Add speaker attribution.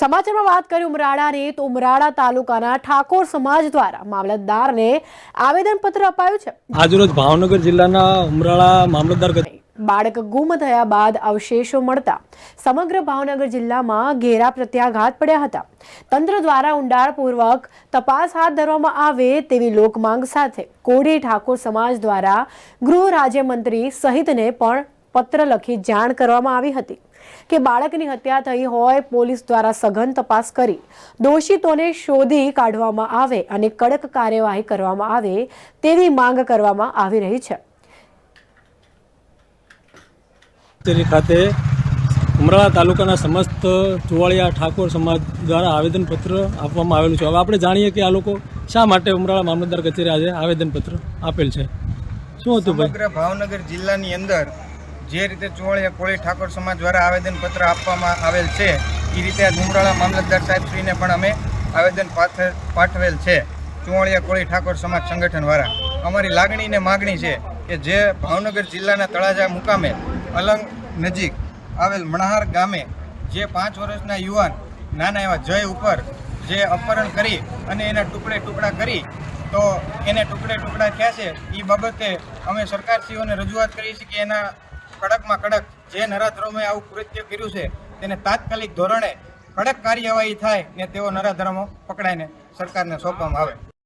Speaker 1: સમાચારમાં વાત કરી ઉમરાળાની તો ઉમરાળા તાલુકાના ઠાકોર સમાજ દ્વારા મામલતદારને આવેદનપત્ર અપાયું છે.
Speaker 2: આજરોજ ભાવનગર જિલ્લાના ઉમરાળા મામલતદાર
Speaker 1: બાળક ગુમ થયા બાદ અવશેષો મળતા સમગ્ર ભાવનગર જિલ્લામાં ઘેરા પ્રત્યાઘાત પડ્યા હતા. તંત્ર દ્વારા ઊંડાણપૂર્વક તપાસ હાથ ધરવામાં આવે તેવી લોકમાંગ સાથે કોડી ઠાકોર સમાજ દ્વારા ગૃહ રાજ્યમંત્રી સહિતને પણ પત્ર લખી જાણ કરવામાં આવી હતી કે બાળકની હત્યા થઈ હોય પોલીસ દ્વારા સઘન તપાસ કરી દોષિતોને શોધી કાઢવામાં આવે અને કડક કાર્યવાહી કરવામાં આવે તેવી માંગ કરવામાં આવી રહી છે.
Speaker 2: ખાતે ઉમરાળા તાલુકાના સમસ્ત ચુવાળિયા ઠાકોર સમાજ દ્વારા આવેદનપત્ર આપવામાં આવેલું છે. હવે આપણે જાણીએ કે આ લોકો શા માટે ઉમરાળા મામલતદાર કચેરી આજે આવેદનપત્ર આપેલ છે. શું હતું ભાઈ?
Speaker 3: ભાવનગર જિલ્લાની અંદર જે રીતે ચુવાળિયા કોળી ઠાકોર સમાજ દ્વારા આવેદનપત્ર આપવામાં આવેલ છે એ રીતે આ ડુમરાળા મામલતદાર સાહેબશ્રીને પણ અમે આવેદન પાઠ- પાઠવેલ છે, ચુવાળિયા કોળી ઠાકોર સમાજ સંગઠન દ્વારા અમારી લાગણી ને માગણી છે કે જે ભાવનગર જિલ્લાના તળાજા મુકામે અલંગ નજીક આવેલ મણહાર ગામે જે પાંચ વર્ષના યુવાન નાના એવા જય ઉપર જે અપહરણ કરી અને એના ટુકડે ટુકડા કરી, તો એને ટુકડે ટુકડા થયા છે એ બાબતે અમે સરકારશ્રીઓને રજૂઆત કરી છે કે એના કડકમાં કડક જે નરાધરોમે આવું કૃત્ય કર્યું છે, તેને તાત્કાલિક ધોરણે કડક કાર્યવાહી થાય ને તેઓ નરાધર્મો પકડાઈને સરકારને સોંપવામાં આવે.